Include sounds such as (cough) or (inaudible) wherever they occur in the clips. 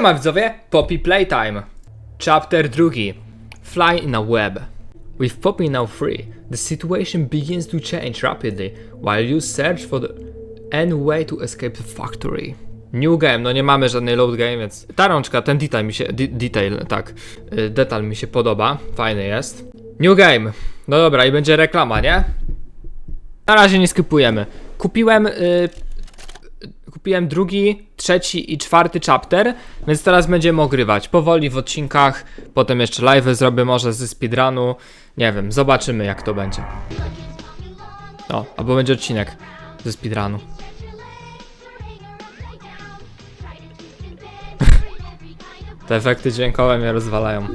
Ma widzowie, Poppy Playtime. Chapter drugi. Fly in a web. With Poppy now free, the situation begins to change rapidly while you search for the any way to escape the factory. New game, no nie mamy żadnej load game, więc ta rączka, ten detail mi się, de- detail, tak, y, detal mi się podoba, fajny jest. New game, no dobra i będzie reklama, nie? Na razie nie skipujemy. Kupiłem y, kupiłem drugi, trzeci i czwarty chapter, więc teraz będziemy ogrywać powoli w odcinkach, potem jeszcze live zrobię może ze speedrunu, nie wiem, zobaczymy jak to będzie. O, albo będzie odcinek ze speedrunu. Te efekty dźwiękowe mnie rozwalają.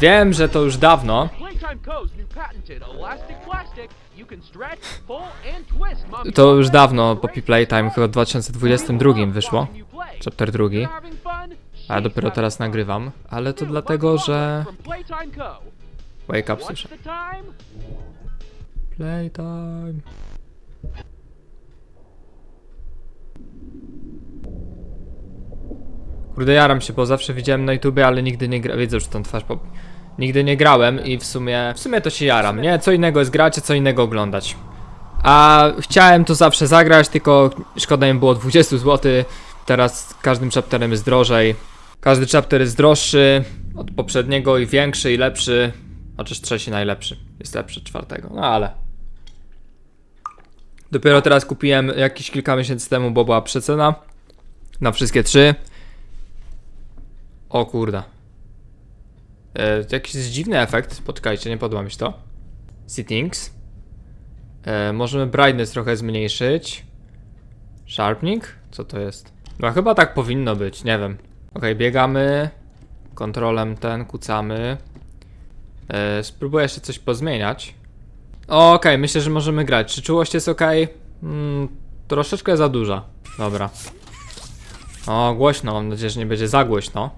Wiem, że to już dawno, to już dawno Poppy Playtime, chyba w 2022 wyszło, chapter drugi. A dopiero teraz nagrywam, ale to dlatego, że... Wake up słyszę. Playtime. Kurde, jaram się, bo zawsze widziałem na YouTubie, ale nigdy nie gra... Widzę już tą twarz, bo nigdy nie grałem i w sumie... W sumie to się jaram, nie? Co innego jest grać, a co innego oglądać. A chciałem to zawsze zagrać, tylko szkoda im było 20 zł. Teraz każdym chapterem jest drożej. Każdy chapter jest droższy od poprzedniego i większy i lepszy. Chociaż trzeci najlepszy. Jest lepszy od czwartego. No ale. Dopiero teraz kupiłem jakieś kilka miesięcy temu, bo była przecena. Na wszystkie trzy. O kurda. E, jakiś dziwny efekt. Poczekajcie, nie podoba mi się to. Settings. E, możemy brightness trochę zmniejszyć. Sharpening? Co to jest? No chyba tak powinno być, nie wiem. Ok, biegamy. Kontrolem ten, kucamy. E, spróbuję jeszcze coś pozmieniać. Okej, myślę, że możemy grać. Czy czułość jest ok? Mm, troszeczkę za duża. Dobra. O, głośno. Mam nadzieję, że nie będzie za głośno.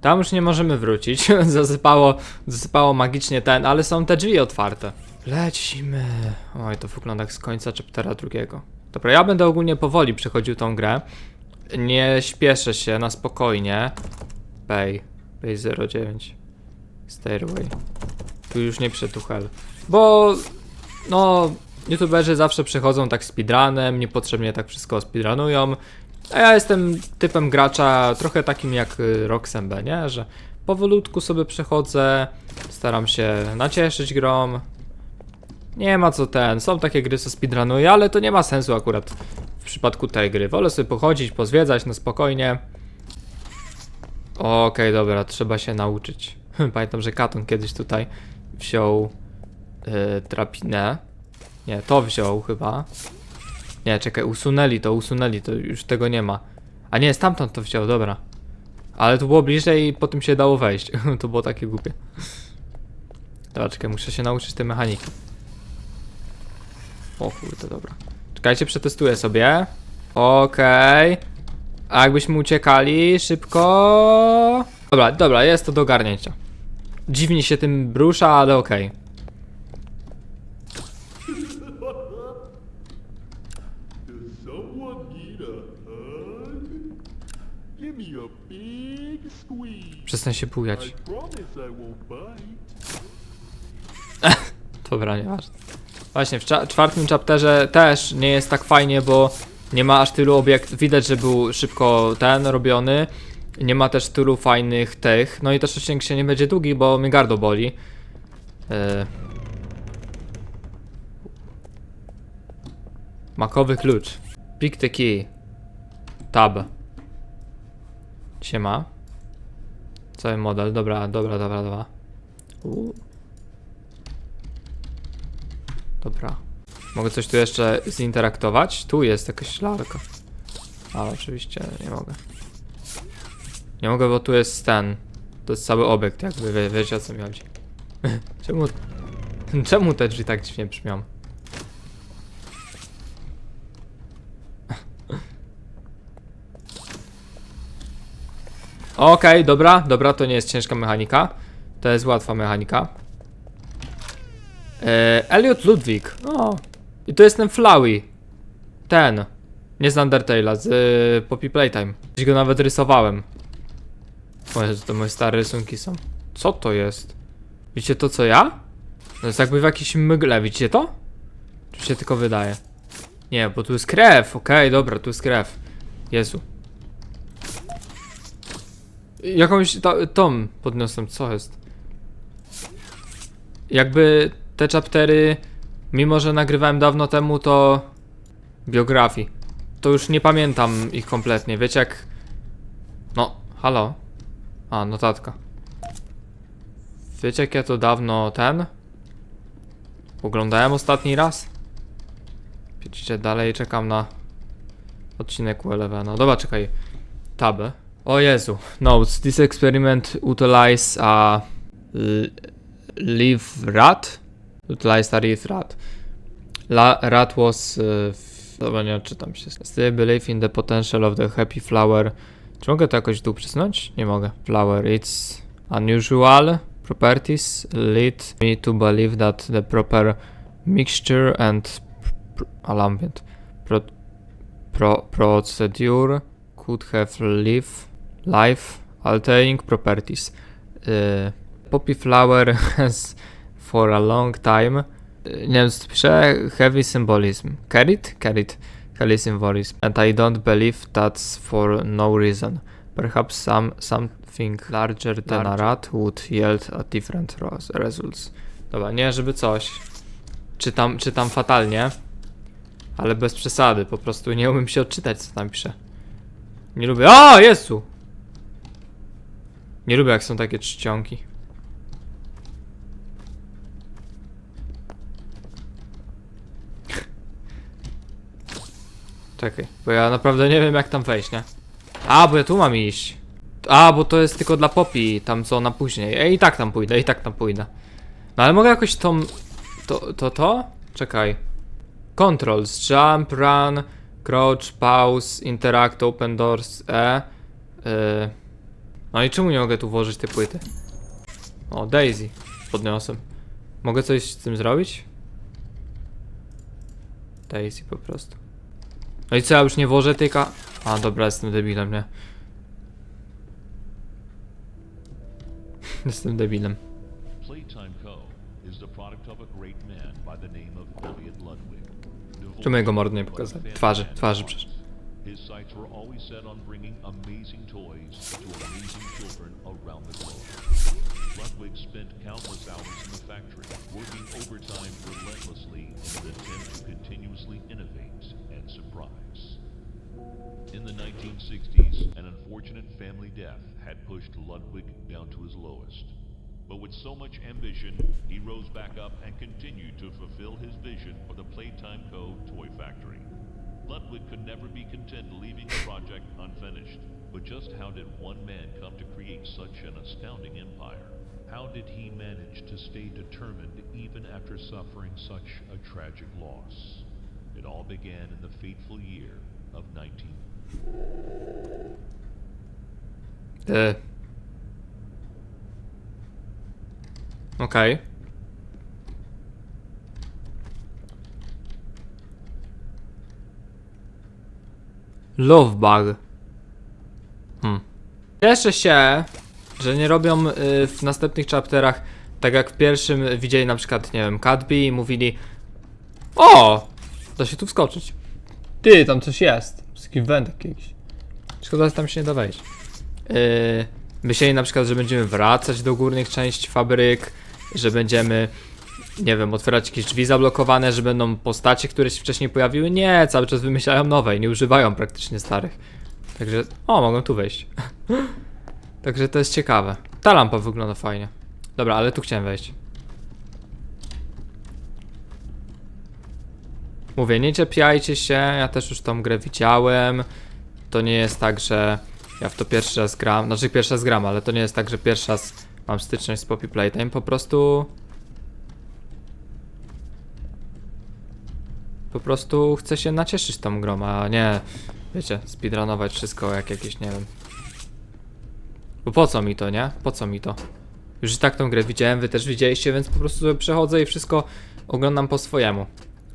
Tam już nie możemy wrócić. (laughs) zasypało, zasypało magicznie ten, ale są te drzwi otwarte. Lecimy. Oj, to wygląda jak z końca chaptera drugiego. Dobra, ja będę ogólnie powoli przechodził tą grę. Nie śpieszę się, na spokojnie. Pay. Pay 09. Stairway. Tu już nie hell. Bo, no, youtuberzy zawsze przechodzą tak speedrunem, niepotrzebnie tak wszystko speedrunują. A ja jestem typem gracza trochę takim jak y, Roxembe, nie? Że powolutku sobie przechodzę, staram się nacieszyć grom. Nie ma co ten, są takie gry, co speedrunuję, ale to nie ma sensu akurat w przypadku tej gry. Wolę sobie pochodzić, pozwiedzać na spokojnie. Okej, dobra, trzeba się nauczyć. (laughs) Pamiętam, że Katon kiedyś tutaj wziął yy, drabinę. Nie, to wziął chyba. Nie, czekaj, usunęli to, usunęli to, już tego nie ma. A nie, stamtąd to wziął, dobra. Ale to było bliżej i po tym się dało wejść. (laughs) to było takie głupie. Dobra, czekaj, muszę się nauczyć tej mechaniki. O kurde, dobra. Czekajcie, przetestuję sobie. Okej. A jakbyśmy uciekali szybko. Dobra, dobra, jest to do ogarnięcia. Dziwnie się tym brusza, ale okej. Does someone need a hug? Give me a big squeeze. Przestań się bujać. (laughs) Dobra, nieważne. Właśnie, w cza- czwartym chapterze też nie jest tak fajnie, bo nie ma aż tylu obiektów. Widać, że był szybko ten robiony. Nie ma też tylu fajnych tych. No i też odcinek się nie będzie długi, bo mi gardło boli. Yy. Makowy klucz. Pick the key. Tab. Siema. Cały model. Dobra, dobra, dobra, dobra. Dobra. Mogę coś tu jeszcze zinteraktować? Tu jest jakaś lalka. Ale oczywiście nie mogę. Nie mogę, bo tu jest ten. To jest cały obiekt, jakby wie, wiecie o co mi chodzi. (laughs) czemu, (laughs) czemu te drzwi tak dziwnie brzmią? Okej, dobra, dobra, to nie jest ciężka mechanika. To jest łatwa mechanika. E, Elliot Ludwig. O. I to jest ten Flowey. Ten. Nie z Undertale'a, z y, Poppy Playtime. Gdzieś go nawet rysowałem. Jezu, to moje stare rysunki są. Co to jest? Widzicie to co ja? To jest jakby w jakimś mgle, widzicie to? Czy się tylko wydaje? Nie, bo tu jest krew, okej, dobra, tu jest krew. Jezu. Jakąś ta, tom podniosłem, co jest? Jakby te chaptery, mimo że nagrywałem dawno temu, to biografii. To już nie pamiętam ich kompletnie. Wiecie jak. No, halo. A, notatka. Wiecie jak ja to dawno ten? Oglądałem ostatni raz? Widzicie, dalej czekam na odcinek Elevena. Dobra, czekaj. Tab. O Jezu. Notes. This experiment utilized a live rat. Utilized a live rat. La rat was... F- dobra, nie czytam się. Still believe in the potential of the happy flower. Czy mogę to jakoś dół przysunąć? Nie mogę. Flower. Its unusual properties lead me to believe that the proper mixture and alambient pro pro procedure could have live life altering properties. Uh, poppy flower (laughs) has for a long time y, nie wiem co pisze, heavy symbolism. Carried? Carried. Heavy symbolism. And I don't believe that's for no reason. Perhaps some something larger than a rat would yield a different results. Dobra, nie żeby coś. Czytam, czytam fatalnie. Ale bez przesady, po prostu nie umiem się odczytać co tam pisze. Nie lubię. O, Jezu! Nie lubię jak są takie czcionki. Czekaj, bo ja naprawdę nie wiem jak tam wejść, nie? A, bo ja tu mam iść. A, bo to jest tylko dla Poppy, tam co na później. Ej, i tak tam pójdę, i tak tam pójdę. No ale mogę jakoś tą... To, to, to? Czekaj. Controls, jump, run, crouch, pause, interact, open doors, E. Y... No i czemu nie mogę tu włożyć tej płyty? O, Daisy. Podniosłem. Mogę coś z tym zrobić? Daisy po prostu. No i co, ja już nie włożę tej ka... A, dobra, jestem debilem, nie? (laughs) jestem debilem. Czemu jego mordy nie pokazali? Twarzy, twarzy przecież. Spent countless hours in the factory, working overtime relentlessly in an attempt to continuously innovate and surprise. In the 1960s, an unfortunate family death had pushed Ludwig down to his lowest. But with so much ambition, he rose back up and continued to fulfill his vision for the Playtime Co. toy factory. Ludwig could never be content leaving the project unfinished. But just how did one man come to create such an astounding empire? How did he manage to stay determined even after suffering such a tragic loss? It all began in the fateful year of 19... Y. Okej. Lovebug. Hmm. Cieszę się, że nie robią y, w następnych chapterach tak jak w pierwszym widzieli na przykład, nie wiem, Cadby i mówili O! Da się tu wskoczyć. Ty, tam coś jest. Jakiś wędek jakiś. Szkoda, że tam się nie da wejść. Yy, myśleli na przykład, że będziemy wracać do górnych części fabryk, że będziemy, nie wiem, otwierać jakieś drzwi zablokowane, że będą postacie, które się wcześniej pojawiły. Nie, cały czas wymyślają nowe i nie używają praktycznie starych. Także, o, mogą tu wejść. (laughs) Także to jest ciekawe. Ta lampa wygląda fajnie. Dobra, ale tu chciałem wejść. Mówię, nie czepiajcie się, ja też już tą grę widziałem. To nie jest tak, że ja w to pierwszy raz gram. Znaczy pierwszy raz gram, ale to nie jest tak, że pierwszy raz mam styczność z Poppy Playtime. Po prostu. Po prostu chcę się nacieszyć tą grą, a nie, wiecie, speedrunować wszystko jak jakieś, nie wiem. Bo po co mi to, nie? Po co mi to? Już i tak tą grę widziałem, wy też widzieliście, więc po prostu przechodzę i wszystko oglądam po swojemu.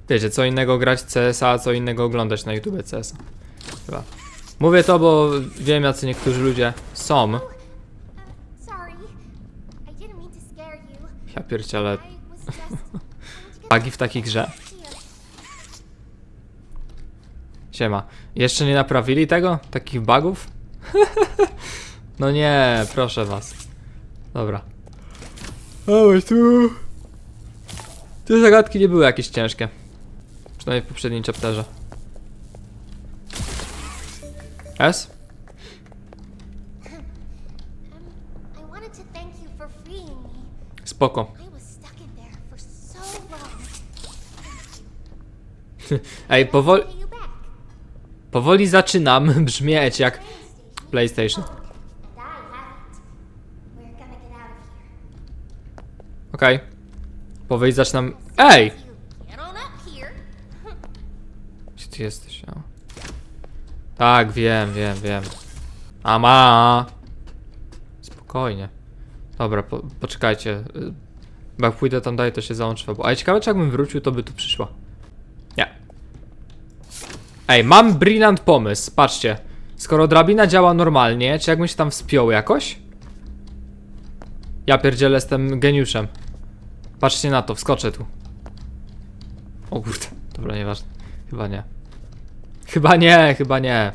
Wiecie, co innego grać CS-a, a co innego oglądać na YouTube CS-a. Chyba. Mówię to, bo wiem, jacy niektórzy ludzie są. You. Ja pierdzielę. I was just (laughs) trying to get Bagi w takiej grze. Siema. Jeszcze nie naprawili tego? Takich bugów? (laughs) no nie, proszę was. Dobra. O, tu. Te zagadki nie były jakieś ciężkie. Przynajmniej w poprzednim chapterze. S? Spoko. (laughs) Ej, powoli, powoli zaczynam (laughs) brzmieć jak PlayStation. And I haven't. We're gonna get out of Okej. Powoli zaczynam... Ej! Gdzie ty jesteś? O. Tak, wiem, wiem, wiem. Ama! Spokojnie. Dobra, po, poczekajcie. Bo jak pójdę tam dalej, to się załączę. Bo... A ciekawe, czy jakbym wrócił, to by tu przyszła. Nie. Ej, mam brilliant pomysł. Patrzcie. Skoro drabina działa normalnie, czy jakbym się tam wspiął jakoś? Ja pierdzielę, jestem geniuszem. Patrzcie na to, wskoczę tu. O kurde, dobra, nieważne. Chyba nie. Chyba nie, chyba nie.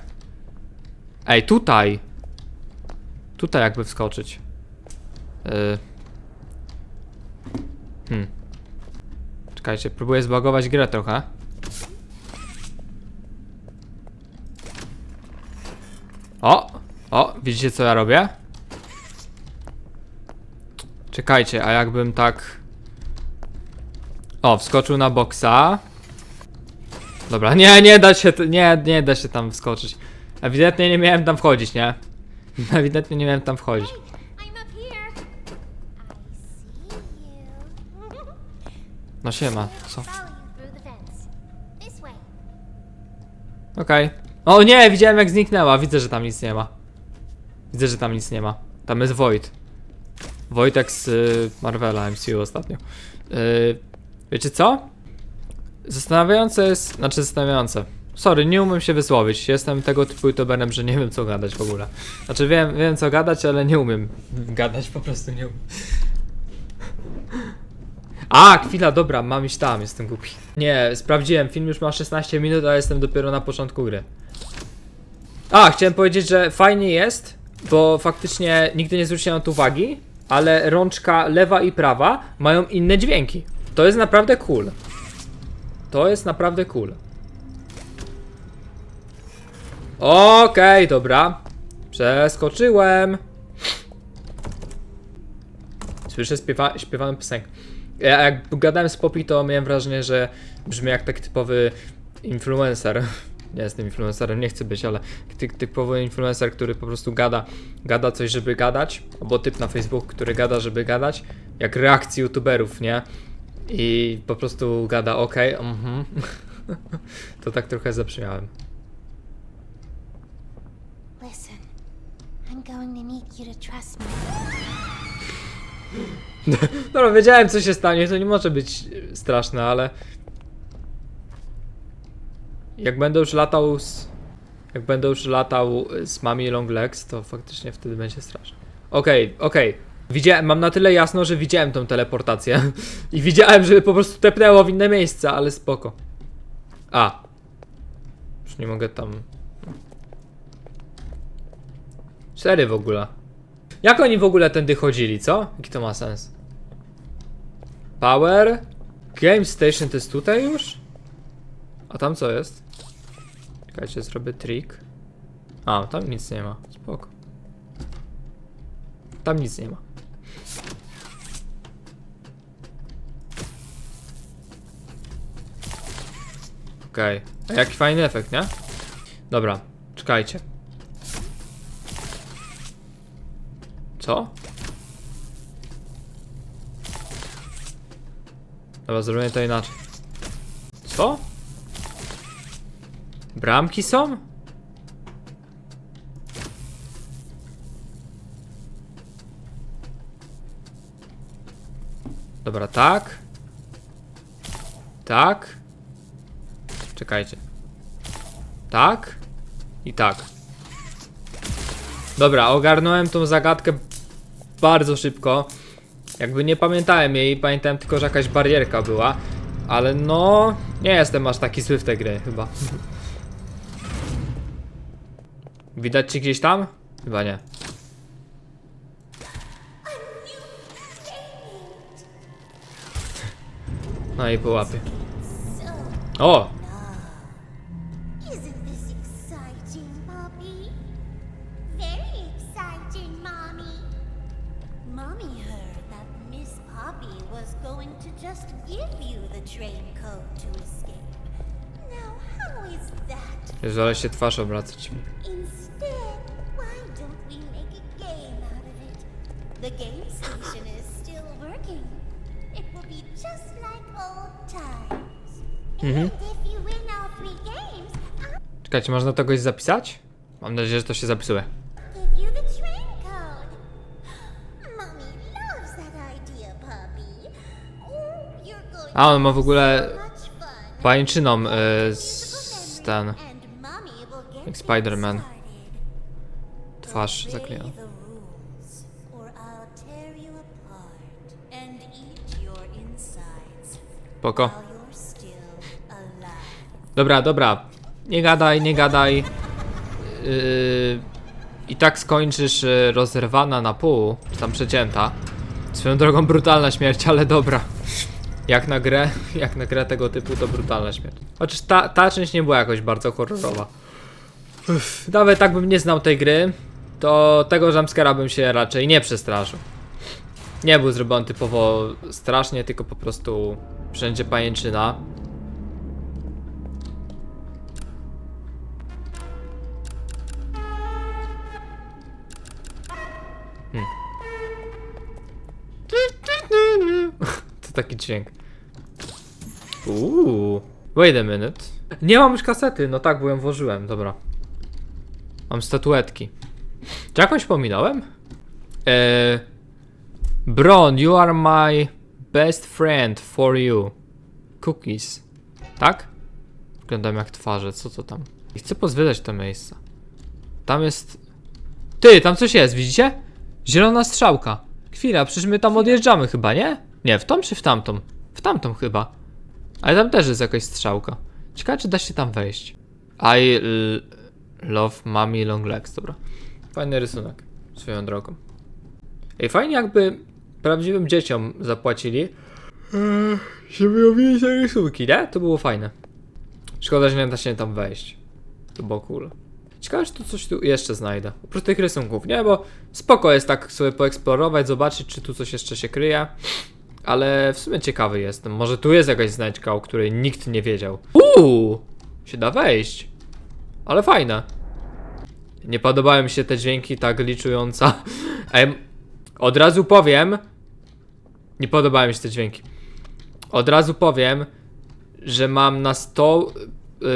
Ej, tutaj. Tutaj jakby wskoczyć. Yy. Hmm. Czekajcie, próbuję zbagować grę trochę. O! O, widzicie co ja robię? Czekajcie, a jakbym tak... O, wskoczył na boksa. Dobra, nie, nie da się, nie, nie da się tam wskoczyć. Ewidentnie nie miałem tam wchodzić, nie? (laughs) Ewidentnie nie miałem tam wchodzić. No siema, co? Okej. O nie, widziałem jak zniknęła, widzę, że tam nic nie ma. Widzę, że tam nic nie ma. Tam jest Void. Wojtek z y, Marvela MCU ostatnio. Y, wiecie co? Zastanawiające jest, znaczy zastanawiające. Sorry, nie umiem się wysłowić. Jestem tego typu youtuberem, że nie wiem co gadać w ogóle. Znaczy wiem, wiem co gadać, ale nie umiem gadać, po prostu nie umiem. A, chwila, dobra, mam iść tam, jestem głupi. Nie, sprawdziłem, film już ma 16 minut, a jestem dopiero na początku gry. A, chciałem powiedzieć, że fajnie jest, bo faktycznie nigdy nie zwróciłem na to uwagi, ale rączka lewa i prawa mają inne dźwięki. To jest naprawdę cool. To jest naprawdę cool. Okej, dobra. Przeskoczyłem. Słyszę śpiewa śpiewaną piosenkę. Ja jak gadałem z Poppy, to miałem wrażenie, że brzmi jak taki typowy influencer. (laughs) Nie jestem influencerem, nie chcę być, ale ty, typowy influencer, który po prostu gada, gada coś, żeby gadać, albo typ na Facebooku, który gada, żeby gadać, jak reakcji youtuberów, nie? I po prostu gada, ok, mhm. (laughs) to tak trochę zabrzmiałem. Listen. I'm going to need you to trust me. (laughs) Dobra, wiedziałem co się stanie, to nie może być straszne, ale... Jak będę już latał z... Jak będę już latał z Mami Long Legs, to faktycznie wtedy będzie straszne. Okej, okej. Widziałem, mam na tyle jasno, że widziałem tą teleportację. (laughs) I widziałem, że po prostu tepnęło w inne miejsca, ale spoko. A. Już nie mogę tam... Cztery w ogóle. Jak oni w ogóle tędy chodzili, co? Jaki to ma sens? Power? Game Station to jest tutaj już? A tam co jest? Czekajcie, zrobię trik. A, tam nic nie ma. Spoko. Tam nic nie ma. Okej. A jaki fajny efekt, nie? Dobra, czekajcie. Co? Dobra, zrobimy to inaczej. Co? Bramki są? Dobra, tak. Tak. Czekajcie. Tak? I tak. Dobra, ogarnąłem tą zagadkę bardzo szybko. Jakby nie pamiętałem jej, pamiętałem tylko, że jakaś barierka była. Ale no, nie jestem aż taki zły w tej gry chyba. (laughs) Widać ci gdzieś tam? Chyba nie. No i po łapie. So, O! Miss Poppy was going to just give you the train code to escape. Now, how is that? Jezu, ale się twarz obracać. Instead, why don't we make a game out of it? The game station is still working. It will be just like old times. And if you win all three games, Czekajcie, można to kogoś zapisać? Mam nadzieję, że to się zapisuje. A, on ma w ogóle. Pajęczyną y, Beautiful z ten jak Spider-Man. twarz still alive. Dobra, dobra. Nie gadaj, nie gadaj. Yy, I tak skończysz yy, rozerwana na pół, czy tam przecięta. Swoją drogą brutalna śmierć, ale dobra. Jak na grę, (laughs) jak na grę tego typu to brutalna śmierć. Chociaż ta, ta część nie była jakoś bardzo horrorowa. Uff, nawet tak bym nie znał tej gry, to tego jumpscare'a bym się raczej nie przestraszył. Nie był zrobiony typowo strasznie, tylko po prostu wszędzie pajęczyna. Taki dźwięk. Uuu. Wait a minute. Nie mam już kasety, no tak, bo ją włożyłem, dobra. Mam statuetki. Czy jakąś pominąłem? Eee, Bron, you are my best friend for you. Cookies. Tak? Wyglądam jak twarze, co to tam? I chcę pozwiedzać te miejsca. Tam jest... Ty, tam coś jest, widzicie? Zielona strzałka. Chwila, przecież my tam odjeżdżamy chyba, nie? Nie, w tą czy w tamtą? W tamtą chyba. Ale tam też jest jakaś strzałka. Ciekawe, czy da się tam wejść. I love mommy long legs, dobra. Fajny rysunek, swoją drogą. Ej, fajnie jakby prawdziwym dzieciom zapłacili, eee, żeby robić te rysunki, nie? To było fajne. Szkoda, że nie da się tam wejść. To było cool. Ciekawe, czy tu coś tu jeszcze znajdę. Oprócz tych rysunków, nie? Bo spoko jest tak sobie poeksplorować, zobaczyć, czy tu coś jeszcze się kryje. Ale w sumie ciekawy jestem. Może tu jest jakaś znajdźka, o której nikt nie wiedział. Uuu! Się da wejść. Ale fajne. Nie podobały mi się te dźwięki tak liczująca. (laughs) Em, od razu powiem. Nie podobały mi się te dźwięki. Od razu powiem, że mam na 100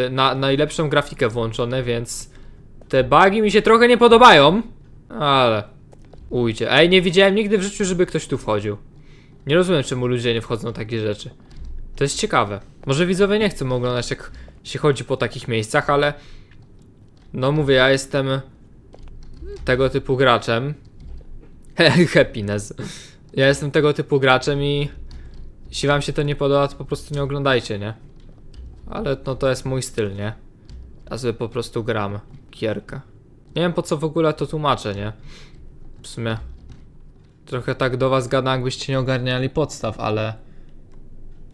y, na najlepszą grafikę włączone, więc te bugi mi się trochę nie podobają, ale ujdzie. Ej, nie widziałem nigdy w życiu, żeby ktoś tu wchodził. Nie rozumiem, czemu ludzie nie wchodzą w takie rzeczy. To jest ciekawe. Może widzowie nie chcą oglądać, jak się chodzi po takich miejscach, ale no mówię, ja jestem tego typu graczem. (laughs) Happiness. Ja jestem tego typu graczem i jeśli wam się to nie podoba, to po prostu nie oglądajcie, nie? Ale no to jest mój styl, nie? Ja sobie po prostu gram gierkę. Nie wiem po co w ogóle to tłumaczę, nie? W sumie trochę tak do was gadam, jakbyście nie ogarniali podstaw, ale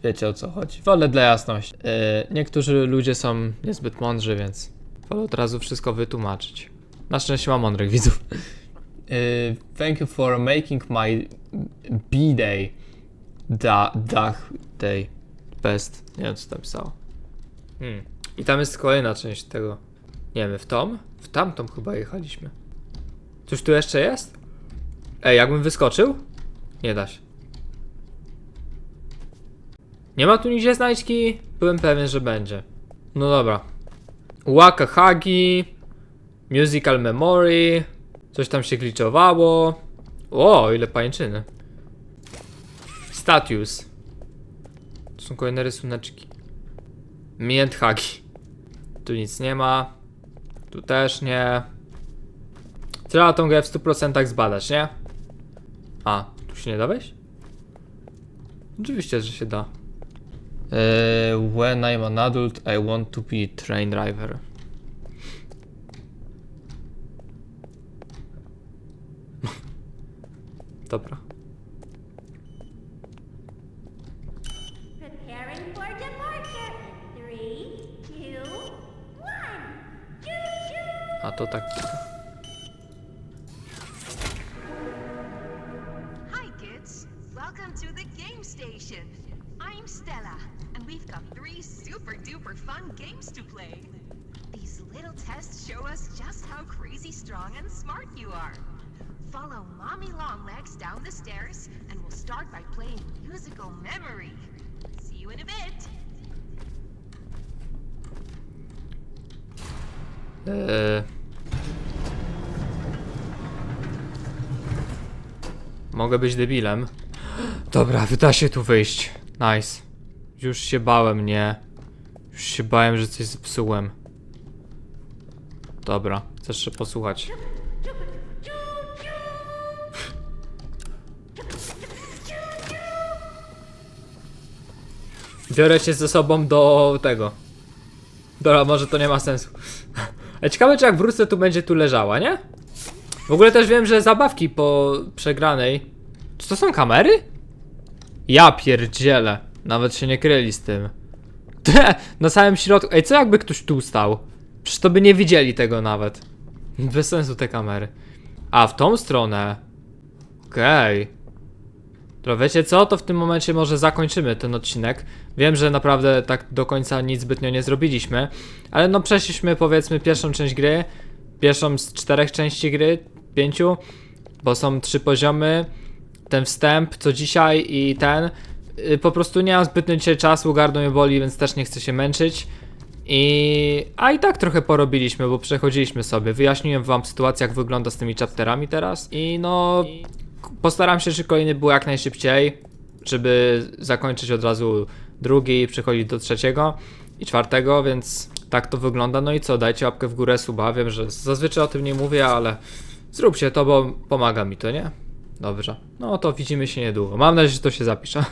wiecie o co chodzi. Wolę dla jasności. Yy, niektórzy ludzie są niezbyt mądrzy, więc wolę od razu wszystko wytłumaczyć. Na szczęście mam mądrych widzów. Yy, thank you for making my B-day da, Dach Day Best. Nie wiem co tam pisało. Hmm. I tam jest kolejna część tego. Nie wiem, w tą? W tamtą chyba jechaliśmy. Coś tu jeszcze jest? Ej, jakbym wyskoczył? Nie da się. Nie ma tu nigdzie znajdźki? Byłem pewien, że będzie. No dobra. Waka Hagi. Musical Memory. Coś tam się glitchowało. O, ile pańczyny. Status. To są kolejne rysuneczki. Me and Hagi. Tu nic nie ma. Tu też nie. Trzeba tą grę w 100% zbadać, nie? A, tu się nie da wejść? Oczywiście, że się da. Eee, when I'm an adult, I want to be train driver. (laughs) Dobra. Preparing for departure. Three, two, one. Choo-choo! A to tak. Game station. I'm Stella, and we've got three super duper fun games to play. These little tests show us just how crazy strong and smart you are. Follow Mommy Longlegs down the stairs, and we'll start by playing musical memory. See you in a bit. Eee. Mogę być debilem. Dobra, da się tu wyjść. Nice. Już się bałem, nie. Już się bałem, że coś zepsułem. Dobra, chcesz jeszcze posłuchać. Biorę cię ze sobą do tego. Dobra, może to nie ma sensu. (laughs) Ale ciekawe, czy jak wrócę, tu będzie tu leżała, nie? W ogóle też wiem, że zabawki po przegranej. Czy to są kamery? Ja pierdzielę. Nawet się nie kryli z tym. (laughs) Te, na samym środku. Ej, co jakby ktoś tu stał? Przecież to by nie widzieli tego nawet. Bez sensu te kamery. A, w tą stronę. Okej. To wiecie co? To w tym momencie może zakończymy ten odcinek. Wiem, że naprawdę tak do końca nic zbytnio nie zrobiliśmy, ale no przeszliśmy powiedzmy pierwszą część gry, pierwszą z czterech części gry, pięciu, bo są trzy poziomy, ten wstęp, co dzisiaj i ten. Y, Po prostu nie mam zbytnio dzisiaj czasu, gardło mnie boli, więc też nie chcę się męczyć. I... A i tak trochę porobiliśmy, bo przechodziliśmy sobie. Wyjaśniłem wam sytuację, jak wygląda z tymi chapterami teraz. I no... Postaram się, żeby kolejny był jak najszybciej, żeby zakończyć od razu drugi i przechodzić do trzeciego i czwartego, więc tak to wygląda. No i co, dajcie łapkę w górę, suba. Wiem, że zazwyczaj o tym nie mówię, ale zróbcie to, bo pomaga mi to, nie? Dobrze. No to widzimy się niedługo. Mam nadzieję, że to się zapisze.